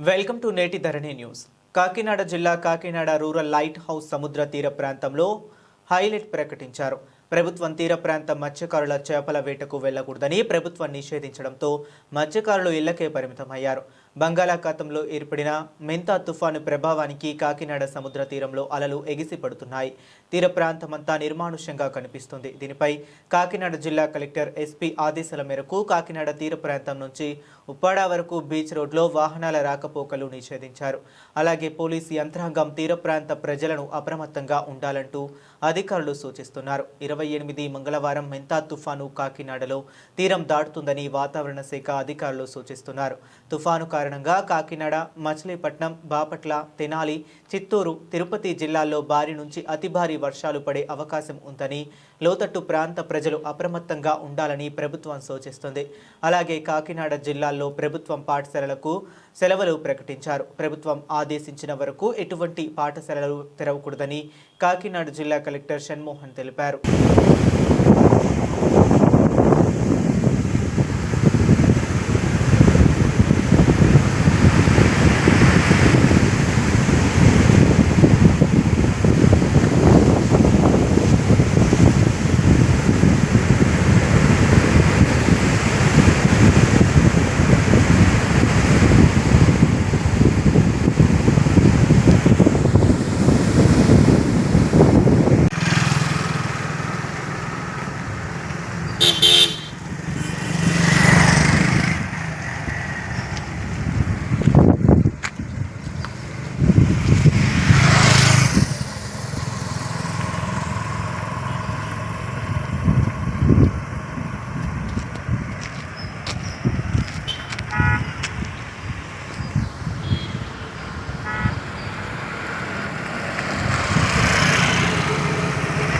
Welcome to నేటి ధరణి news. Kakinada జిల్లా Kakinada rural light house సముద్ర తీర ప్రాంతంలో హైలైట్ ప్రకటించారు. ప్రభుత్వం తీర ప్రాంత మత్స్యకారుల చేపల వేటకు వెళ్ళకూడదని ప్రభుత్వం నిషేధించడంతో మత్స్యకారులు ఇళ్ళకే పరిమితమయ్యారు. బంగాళాఖాతంలో ఏర్పడిన మెంతా తుఫాను ప్రభావానికి కాకినాడ సముద్ర తీరంలో అలలు ఎగిసి పడుతున్నాయి తీర ప్రాంతమంతా నిర్మానుష్యంగా కనిపిస్తుంది. దీనిపై కాకినాడ జిల్లా కలెక్టర్ ఎస్పీ ఆదేశాల మేరకు కాకినాడ తీర ప్రాంతం నుంచి ఉప్పాడ వరకు బీచ్ రోడ్లో వాహనాల రాకపోకలు నిషేధించారు. అలాగే పోలీసు యంత్రాంగం తీర ప్రాంత ప్రజలను అప్రమత్తంగా ఉండాలంటూ అధికారులు సూచిస్తున్నారు. ఇరవై ఎనిమిది మంగళవారం మెంతా తుఫాను కాకినాడలో తీరం దాటుతుందని వాతావరణ శాఖ అధికారులు సూచిస్తున్నారు. తుఫాను కారణంగా కాకినాడ మచిలీపట్నం బాపట్ల తెనాలి చిత్తూరు తిరుపతి జిల్లాల్లో భారీ నుంచి అతి భారీ వర్షాలు పడే అవకాశం ఉందని లోతట్టు ప్రాంత ప్రజలు అప్రమత్తంగా ఉండాలని ప్రభుత్వం సూచిస్తుంది. అలాగే కాకినాడ జిల్లాల్లో ప్రభుత్వం పాఠశాలలకు సెలవులు ప్రకటించారు. ప్రభుత్వం ఆదేశించిన వరకు ఎటువంటి పాఠశాలలు తెరవకూడదని కాకినాడ జిల్లా కలెక్టర్ షణ్మోహన్ తెలిపారు.